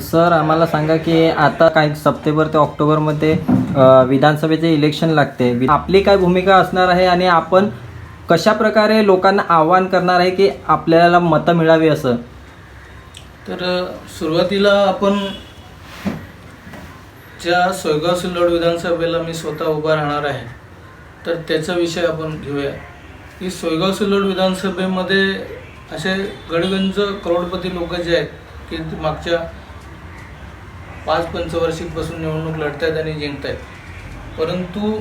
Sir आम्हाला सांगा की आता काही सप्टेंबर ते ऑक्टोबरमध्ये विधानसभेचे इलेक्शन लागते. आपली काय भूमिका असणार आहे आणि आपण कशा प्रकारे लोकांना आव्हान करणार आहे की आपल्याला मतं मिळावी असं? तर सुरुवातीला आपण ज्या सोयगाव सिल्लोड विधानसभेला मी स्वतः उभा राहणार आहे तर त्याचा विषय आपण घेऊया. की सोयगाव सिल्लोड विधानसभेमध्ये असे गडगंज करोडपती लोक जे आहेत की मागच्या पाच पंचवार्षिकपासून निवडणूक लढत आहेत आणि जिंकत आहेत परंतु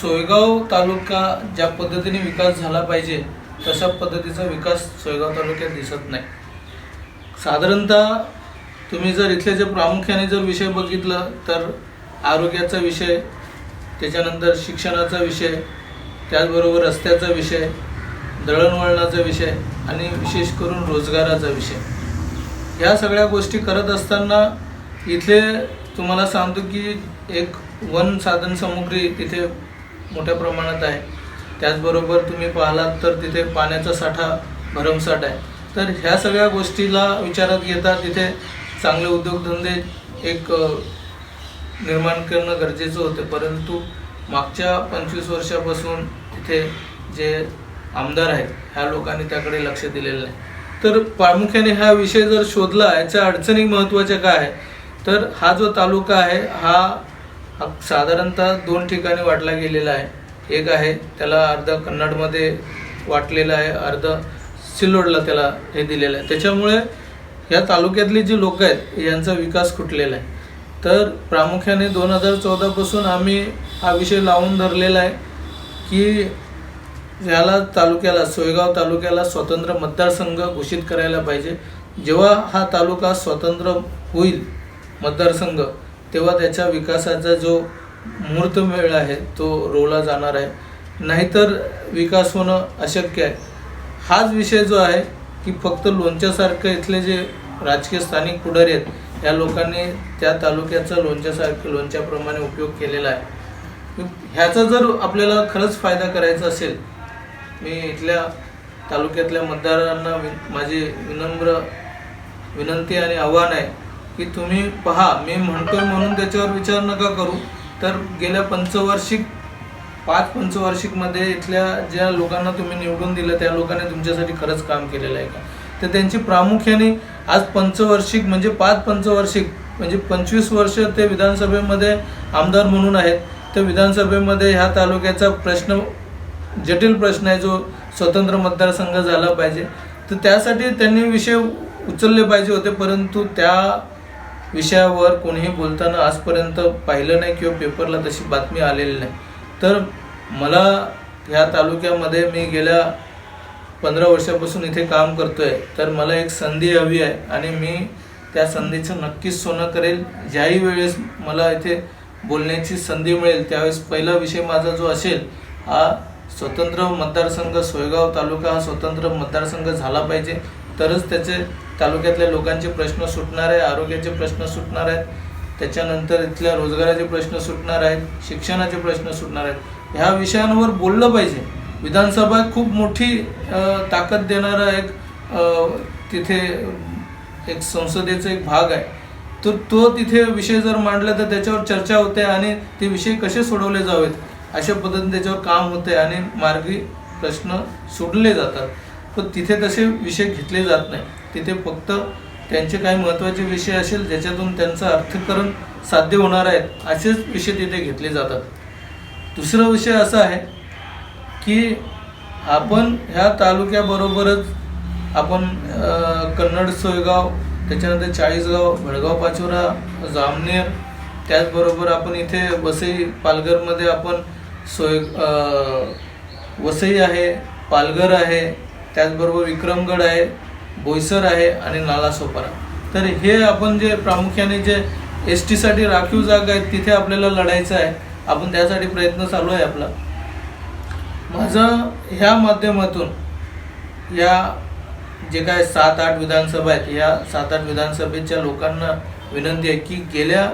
सोयगाव तालुका ज्या पद्धतीने विकास झाला पाहिजे तशा पद्धतीचा विकास सोयगाव तालुक्यात दिसत नाही. साधारणतः तुम्ही जर इथले जे प्रामुख्याने जर विषय बघितलं तर आरोग्याचा विषय त्याच्यानंतर शिक्षणाचा विषय त्याचबरोबर रस्त्याचा विषय दळणवळणाचा विषय आणि विशेष करून रोजगाराचा विषय. ह्या सगळ्या गोष्टी करत असताना इथे तुम्हाला सांगतो की एक वन साधन सामुग्री तिथे मोठ्या प्रमाणात आहे. त्याचबरोबर तुम्ही पाहिलात तर तिथे पाण्याचा साठा भरमसाठ आहे. तर ह्या सगळ्या गोष्टीला विचारात घेता तिथे चांगले उद्योगधंदे एक निर्माण करणं गरजेचं होतं. परंतु मागच्या पंचवीस वर्षापासून तिथे जे आमदार आहेत ह्या लोकांनी त्याकडे लक्ष दिलेलं नाही. तर प्रामुख्याने हा विषय जर शोधला याच्या अडचणी महत्त्वाच्या काय आहे तर हा जो तालुका आहे हा हा साधारणतः दोन ठिकाणी वाटला गेलेला आहे. एक आहे त्याला अर्ध कन्नडमध्ये वाटलेलं आहे अर्ध सिल्लोडला त्याला हे दिलेलं आहे. त्याच्यामुळे या तालुक्यातली जी लोक आहेत यांचा विकास खुटलेला आहे? तर प्रामुख्याने दोन हजार चौदापासून आम्ही हा विषय लावून धरलेला आहे की याला तालुक्याला सोयगाव तालुक्याला स्वतंत्र मतदारसंघ घोषित करायला पाहिजे. जेव्हा हा तालुका स्वतंत्र होईल मतदारसंघ तेव्हा त्याच्या विकासाचा जो मुहूर्त वेळ आहे तो रोवला जाणार आहे. नाहीतर विकास होणं अशक्य आहे. हाच विषय जो आहे की फक्त लोणच्यासारखं इथले जे राजकीय स्थानिक पुढारी आहेत या लोकांनी त्या तालुक्याचा लोणच्यासारखं लोणच्याप्रमाणे उपयोग केलेला आहे. ह्याचा जर आपल्याला खरंच फायदा करायचा असेल मी इथल्या तालुक्यातल्या मतदारांना वि- माझी विनम्र विनंती आणि आव्हान आहे की तुम्ही पहा मी म्हणतोय म्हणून त्याच्यावर विचार नका करू तर गेल्या पंचवार्षिक पाच पंचवार्षिकमध्ये इथल्या ज्या लोकांना तुम्ही निवडून दिलं त्या लोकांनी तुमच्यासाठी खरंच काम केलेलं आहे का? तर त्यांची प्रामुख्याने आज पंचवार्षिक म्हणजे पाच पंचवार्षिक म्हणजे पंचवीस वर्ष ते विधानसभेमध्ये आमदार म्हणून आहेत. तर विधानसभेमध्ये ह्या तालुक्याचा प्रश्न जटिल प्रश्न आहे जो स्वतंत्र मतदारसंघ झाला पाहिजे. तर त्यासाठी त्यांनी विषय उचलले पाहिजे होते परंतु त्या विषयावर कोणीही बोलताना आजपर्यंत पाहिलं नाही किंवा पेपरला तशी बातमी आलेली नाही. तर मला ह्या तालुक्यामध्ये मी गेल्या पंधरा वर्षापासून इथे काम करतो आहे तर मला एक संधी हवी आहे आणि मी त्या संधीचं नक्कीच सोनं करेल. ज्याही वेळेस मला इथे बोलण्याची संधी मिळेल त्यावेळेस पहिला विषय माझा जो असेल हा स्वतंत्र मतदारसंघ सोयगाव तालुका हा स्वतंत्र मतदारसंघ झाला पाहिजे. तरच त्याचे तालुक्यातल्या लोकांचे प्रश्न सुटणार आहे आरोग्याचे प्रश्न सुटणार आहेत. त्याच्यानंतर इथल्या रोजगाराचे प्रश्न सुटणार आहेत शिक्षणाचे प्रश्न सुटणार आहेत. ह्या विषयांवर बोललं पाहिजे. विधानसभा खूप मोठी ताकद देणारा एक तिथे एक संसदेचा एक भाग आहे. तर तो तिथे विषय जर मांडला तर त्याच्यावर चर्चा होते आणि ते विषय कसे सोडवले जावेत? अशा पद्धतीने त्याच्यावर काम होते आणि मार्गी प्रश्न सोडले जातात. पण तिथे तसे विषय घेतले जात नाही. तिथे फक्त त्यांचे काही महत्त्वाचे विषय असेल ज्याच्यातून त्यांचं अर्थकरण साध्य होणार आहेत असेच विषय तिथे घेतले जातात. दुसरा विषय असा आहे की आपण ह्या तालुक्याबरोबरच आपण कन्नड सोयगाव त्याच्यानंतर चाळीसगाव भडगाव पाचोरा जामनेर त्याचबरोबर आपण इथे वसई पालघरमध्ये आपण सोय वसई आहे पालघर आहे त्याचबरोबर विक्रमगड आहे बोईसर आहे आणि नालासोपारा तर हे आपण जे प्रामुख्याने जे एस टीसाठी राखीव जागा आहेत तिथे आपल्याला लढायचं आहे. आपण त्यासाठी प्रयत्न चालू आहे आपला. माझं ह्या माध्यमातून या जे काय सात आठ विधानसभा आहेत या सात आठ विधानसभेच्या लोकांना विनंती आहे की गेल्या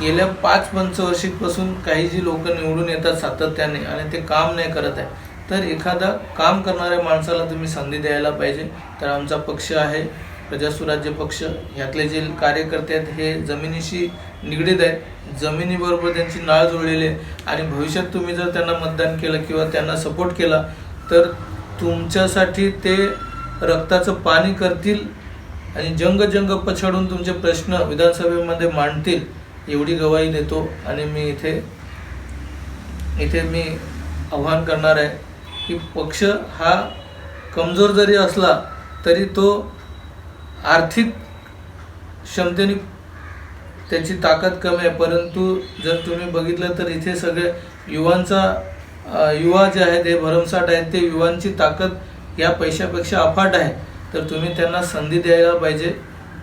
गेल्या पाच पंचवर्षीपासून काही जी लोक निवडून येतात सातत्याने आणि ते काम नाही करत आहे तर एखादा काम करणाऱ्या माणसाला तुम्ही संधी द्यायला पाहिजे. तर आमचा पक्ष आहे प्रजासुराज्य पक्ष. ह्यातले जे कार्यकर्ते आहेत हे जमिनीशी निगडीत आहेत. जमिनीबरोबर त्यांची नाळ जुळलेली आहे. आणि भविष्यात तुम्ही जर त्यांना मतदान केलं किंवा त्यांना सपोर्ट केला तर तुमच्यासाठी ते रक्ताचं पाणी करतील आणि जंग जंग पछाडून तुमचे प्रश्न विधानसभेमध्ये मांडतील एवढी गवाही देतो. आणि मी इथे इथे मी आव्हान करणार आहे. की पक्ष हा कमजोर जरी असला तरी तो आर्थिक क्षमतेने त्याची ताकद कमी आहे. परंतु जर तुम्ही बघितलं तर इथे सगळे युवांचा युवा जे आहेत हे भरमसाठ आहेत ते युवांची ताकद या पैशापेक्षा अफाट आहे. तर तुम्ही त्यांना संधी द्यायला पाहिजे.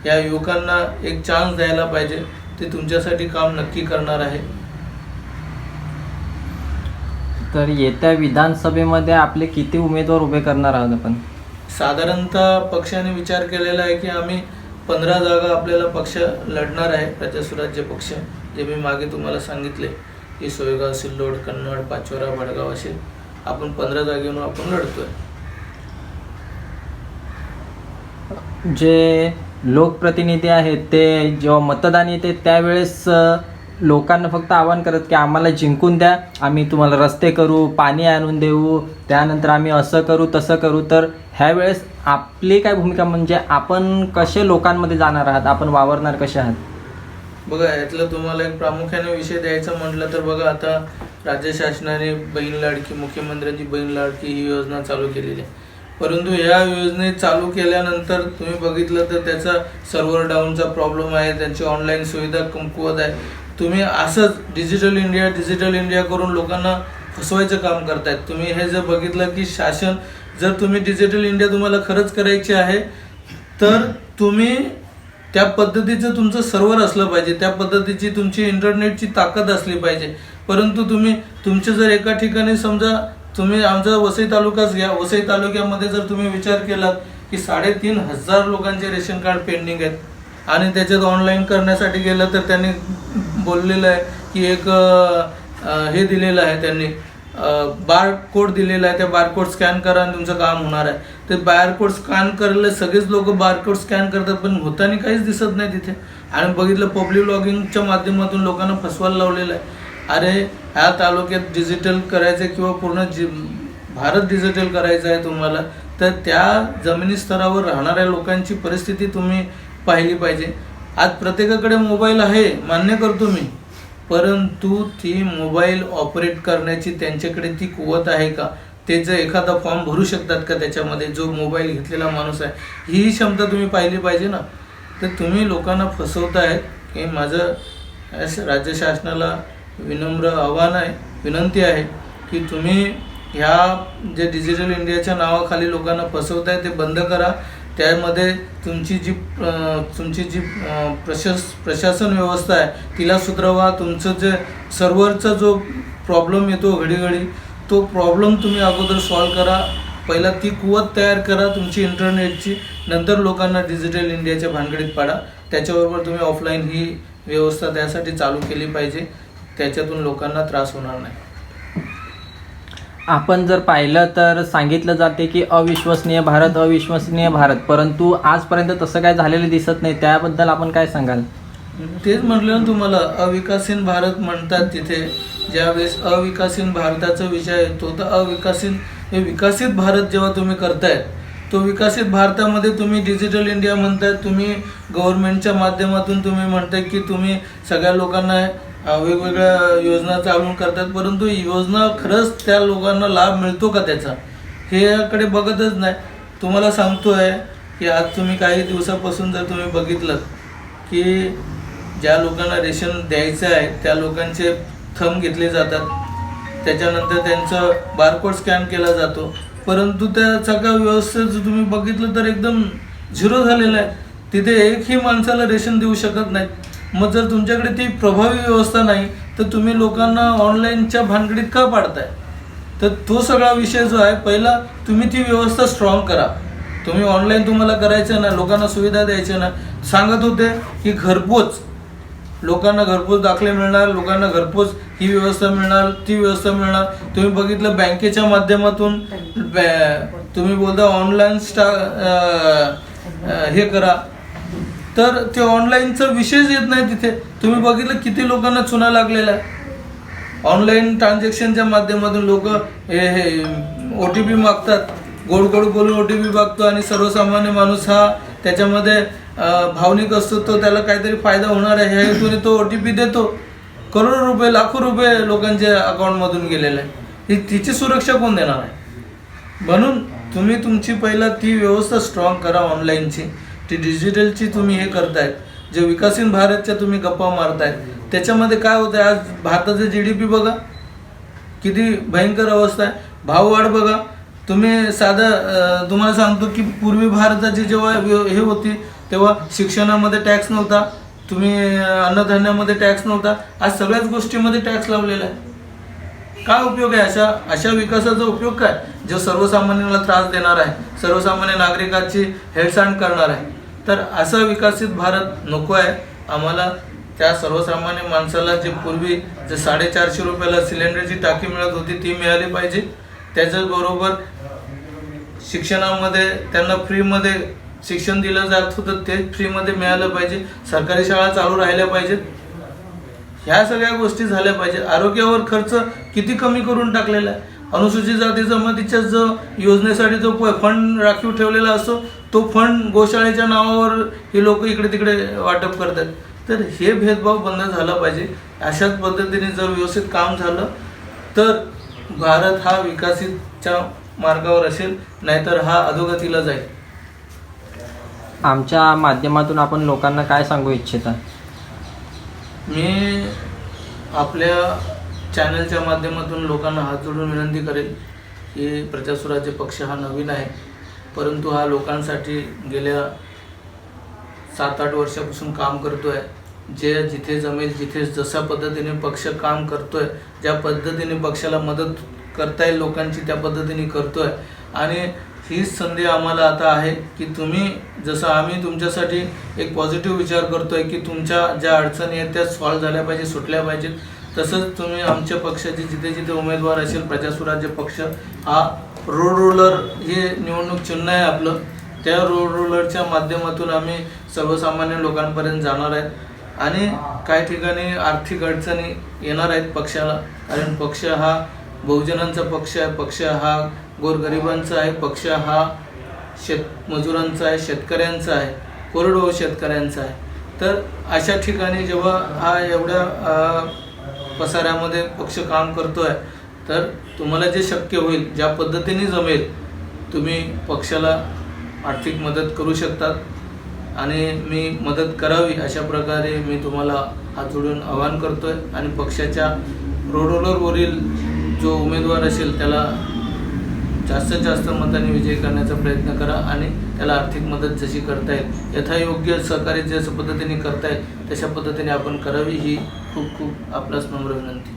या युवकांना एक चान्स द्यायला पाहिजे. ते तुमच्यासाठी काम नक्की करणार आहे. तर येत्या विधानसभेमध्ये आपले किती उमेदवार उभे करणार आहात आपण? साधारणतः पक्षाने विचार केलेला आहे की आम्ही पंधरा जागा आपल्याला पक्ष लढणार आहे प्रजासुराज्य पक्ष जे मी मागे तुम्हाला सांगितले की सोयगाव सिल्लोड कन्नड पाचोरा भडगाव असे आपण पंधरा जागेवरून आपण लढतोय. जे लोकप्रतिनिधी आहेत ते जेव्हा मतदान येते त्यावेळेस लोकांना फक्त आवाहन करत की आम्हाला जिंकून द्या. आम्ही तुम्हाला रस्ते करू पाणी आणून देऊ. त्यानंतर आम्ही असं करू तसं करू. तर ह्यावेळेस आपली काय भूमिका म्हणजे आपण कसे लोकांमध्ये जाणार आहात? आपण वावरणार कसे आहात? बघा यातलं तुम्हाला एक प्रामुख्याने विषय द्यायचा म्हटलं तर बघा आता राज्य शासनाने बहीण लाडकी मुख्यमंत्र्यांची बहीण लाडकी ही योजना चालू केलेली आहे. परंतु या योजने चालू केल्यानंतर तुम्ही बघितलं तर त्याचा सर्व्हर डाऊनचा प्रॉब्लेम आहे त्यांची ऑनलाईन सुविधा कमकुवत आहे. तुम्ही असंच डिजिटल इंडिया डिजिटल इंडिया करून लोकांना फसवायचं काम करतायत. तुम्ही हे जर बघितलं की शासन जर तुम्ही डिजिटल इंडिया तुम्हाला खरंच करायची आहे तर तुम्ही त्या पद्धतीचं तुमचं सर्वर असलं पाहिजे. त्या पद्धतीची तुमची इंटरनेटची ताकद असली पाहिजे. परंतु तुम्ही तुमचे जर एका ठिकाणी समजा तुम्ही आमचा वसई तालुकाच घ्या वसई तालुक्यामध्ये जर तुम्ही विचार केलात की साडेतीन हजार लोकांचे रेशन कार्ड पेंडिंग आहेत आणि त्याच्यात ऑनलाईन करण्यासाठी गेलं तर त्यांनी बोललेलं आहे की एक हे दिलेलं आहे त्यांनी बार कोड दिलेला आहे त्या बारकोड स्कॅन करा आणि तुमचं काम होणार आहे. ते बारकोड स्कॅन करायला सगळेच लोक बारकोड स्कॅन करतात पण होताना काहीच दिसत नाही तिथे. आणि बघितलं पब्लिक लॉगिंगच्या माध्यमातून लोकांना फसवायला लावलेलं आहे. अरे ह्या तालुक्यात डिजिटल करायचं किंवा पूर्ण जी भारत डिजिटल करायचं आहे तुम्हाला तर त्या जमिनी स्तरावर राहणाऱ्या लोकांची परिस्थिती तुम्ही पाहिली पाहिजे. आज प्रत्येकाकडे मोबाईल आहे मान्य करतो मी. परंतु ती मोबाईल ऑपरेट करण्याची त्यांच्याकडे ती कुवत आहे का? ते जर एखादा फॉर्म भरू शकतात का त्याच्यामध्ये जो मोबाईल घेतलेला माणूस आहे? ही क्षमता तुम्ही पाहिली पाहिजे ना? तर तुम्ही लोकांना फसवतायत हे माझं राज्य शासनाला विनम्र आव्हान आहे विनंती आहे की तुम्ही ह्या जे डिजिटल इंडियाच्या नावाखाली लोकांना फसवताय ते बंद करा. त्यामध्ये तुमची जी तुमची जी प्रशस प्रशास प्रशासन व्यवस्था आहे तिला सुधारवा. तुमचं जे सर्व्हरचा जो प्रॉब्लेम येतो घडीघडी तो प्रॉब्लेम तुम्ही अगोदर सॉल्व करा. पहिला ती कुवत तयार करा तुमची इंटरनेटची. नंतर लोकांना डिजिटल इंडियाच्या भानगडीत पाडा. त्याच्याबरोबर तुम्ही ऑफलाईन ही व्यवस्था त्यासाठी चालू केली पाहिजे. त्याच्यातून लोकांना त्रास होणार नाही. आपण जर पाहिलं तर सांगितलं जाते की अविश्वसनीय भारत अविश्वसनीय भारत. परंतु आजपर्यंत तसं काय झालेलं दिसत नाही. त्याबद्दल आपण काय सांगाल? तेच म्हटलं ना तुम्हाला अविकसित भारत म्हणतात तिथे. ज्यावेळेस अविकसित भारताचा विषय येतो तर अविकसित हे विकसित भारत जेव्हा तुम्ही करतायत तो विकसित भारतामध्ये तुम्ही डिजिटल इंडिया म्हणताय तुम्ही गव्हर्नमेंटच्या माध्यमातून तुम्ही म्हणताय की तुम्ही सगळ्या लोकांना वेगवेगळ्या योजना चालून करतात परंतु योजना खरंच त्या लोकांना लाभ मिळतो का त्याचा? हे याकडे बघतच नाही. तुम्हाला सांगतोय की आज तुम्ही काही दिवसापासून जर तुम्ही बघितलं की ज्या लोकांना रेशन द्यायचं आहे त्या लोकांचे थंब घेतले जातात. त्याच्यानंतर त्यांचं बारकोड स्कॅन केला जातो. परंतु त्या सगळ्या व्यवस्थेत जर तुम्ही बघितलं तर एकदम झिरो झालेलं आहे. तिथे एकही माणसाला रेशन देऊ शकत नाही मग जर तुमच्याकडे ती प्रभावी व्यवस्था नाही तर तुम्ही लोकांना ऑनलाईनच्या भानगडीत का पाडताय? तर तो सगळा विषय जो आहे पहिला तुम्ही ती व्यवस्था स्ट्रॉंग करा. तुम्ही ऑनलाईन तुम्हाला करायचं ना लोकांना सुविधा द्यायच्या ना. सांगत होते की घरपोच. लोकांना घरपोच दाखले मिळणार लोकांना घरपोच ही व्यवस्था मिळणार ती व्यवस्था मिळणार. तुम्ही बघितलं बँकेच्या माध्यमातून तुम्ही बोलता ऑनलाईन स्टा हे करा. तर ते ऑनलाईनचं विषयच येत नाही तिथे. तुम्ही बघितलं किती लोकांना चुना लागलेला आहे? ऑनलाईन ट्रान्झॅक्शनच्या माध्यमातून लोक हे हे ओ टी पी मागतात. गोड गोड बोलून ओ टी पी मागतो आणि सर्वसामान्य माणूस हा त्याच्यामध्ये भावनिक असतो तो त्याला काहीतरी फायदा होणार आहे ह्या हेतूने तो ओ टी पी देतो. करोडो रुपये लाखो रुपये लोकांच्या अकाउंटमधून गेलेले आहे. ही तिची सुरक्षा कोण देणार आहे? म्हणून तुम्ही तुमची पहिला ती व्यवस्था स्ट्रॉंग करा ऑनलाईनची ती डिजिटलची तुम्ही हे करतायत. जे विकसित भारतच्या तुम्ही गप्पा मारतायत. त्याच्यामध्ये काय होतं आज भारताचं जी डी पी बघा. किती भयंकर अवस्था आहे. भाववाढ बघा. तुम्ही साधं तुम्हाला सांगतो की पूर्वी भारताची जेव्हा हे होती तेव्हा शिक्षणामध्ये टॅक्स नव्हता. तुम्ही अन्नधान्यामध्ये टॅक्स नव्हता. आज सगळ्याच गोष्टीमध्ये टॅक्स लावलेला आहे. काय उपयोग आहे अशा अशा विकासाचा उपयोग काय? जो सर्वसामान्यांना त्रास देणार आहे. सर्वसामान्य नागरिकाची हेळसांड करणार आहे. तर असा विकसित भारत नको आहे. आम्हाला त्या सर्वसामान्य माणसाला जे पूर्वी जे साडेचारशे रुपयाला सिलेंडरची टाकी मिळत होती ती मिळाली पाहिजे. त्याच्याचबरोबर शिक्षणामध्ये त्यांना फ्रीमध्ये शिक्षण दिलं जात होतं ते फ्रीमध्ये मिळालं पाहिजे. सरकारी शाळा चालू राहिल्या पाहिजेत. ह्या सगळ्या गोष्टी झाल्या पाहिजे आरोग्यावर खर्च किती कमी करून टाकलेला आहे? अनुसूचित जाती जमातीच्या जो योजनेसाठी जो फंड राखीव ठेवलेला असतो तो फंड गोशाळेच्या नावावर हे लोक इकडे तिकडे वाटप करतात. तर हे भेदभाव बंद झाला पाहिजे. अशाच पद्धतीने जर व्यवस्थित काम झालं तर भारत हा विकसितच्या मार्गावर असेल नाहीतर हा अधोगतीला जाईल. आमच्या माध्यमातून आपण लोकांना काय सांगू इच्छिता? मी आपल्या चॅनलच्या माध्यमातून लोकांना हात जोडून विनंती करेल की प्रजासुराज्य पक्ष हा नवीन आहे. परंतु हा लोकांसाठी गेल्या सात आठ वर्षापासून काम करतो आहे जे जिथे जमेल जिथे जशा पद्धतीने पक्ष काम करतो आहे ज्या पद्धतीने पक्षाला मदत करता येईल लोकांची त्या पद्धतीने करतो आहे आणि हीच संधी आम्हाला आता आहे की तुम्ही जसं आम्ही तुमच्यासाठी एक पॉझिटिव्ह विचार करतो आहे की तुमच्या ज्या अडचणी आहेत त्या सॉल्व्ह झाल्या पाहिजे सुटल्या पाहिजेत. तसंच तुम्ही आमच्या पक्षाचे जिथे जिथे उमेदवार असेल प्रजासुराज्य पक्ष हा रोड रोलर हे निवडणूक चिन्ह आहे आपलं. त्या रोड रोलरच्या माध्यमातून आम्ही सर्वसामान्य लोकांपर्यंत जाणार आहेत आणि काही ठिकाणी आर्थिक अडचणी येणार आहेत पक्षाला. कारण पक्ष हा बहुजनांचा पक्ष आहे. पक्ष हा गोरगरिबांचा आहे. पक्ष हा शेत मजुरांचा आहे. शेतकऱ्यांचा आहे. कोरडवाहू शेतकऱ्यांचा आहे. तर अशा ठिकाणी जेव्हा हा एवढ्या पसाऱ्यामध्ये पक्ष काम करतोय तर तुम्हाला जे शक्य होईल ज्या पद्धतीने जमेल तुम्ही पक्षाला आर्थिक मदत करू शकतात. आणि मी मदत करावी अशा प्रकारे मी तुम्हाला हात जोडून आवाहन करतो आहे आणि पक्षाच्या रोडरोलरवरील जो उमेदवार असेल त्याला जास्तीत जास्त मताने विजयी करण्याचा प्रयत्न करा आणि त्याला आर्थिक मदत जशी करता येईल यथायोग्य सहकार्य जशा पद्धतीने करता येईल तशा पद्धतीने आपण करावी ही खूप खूप आपलाच नम्र विनंती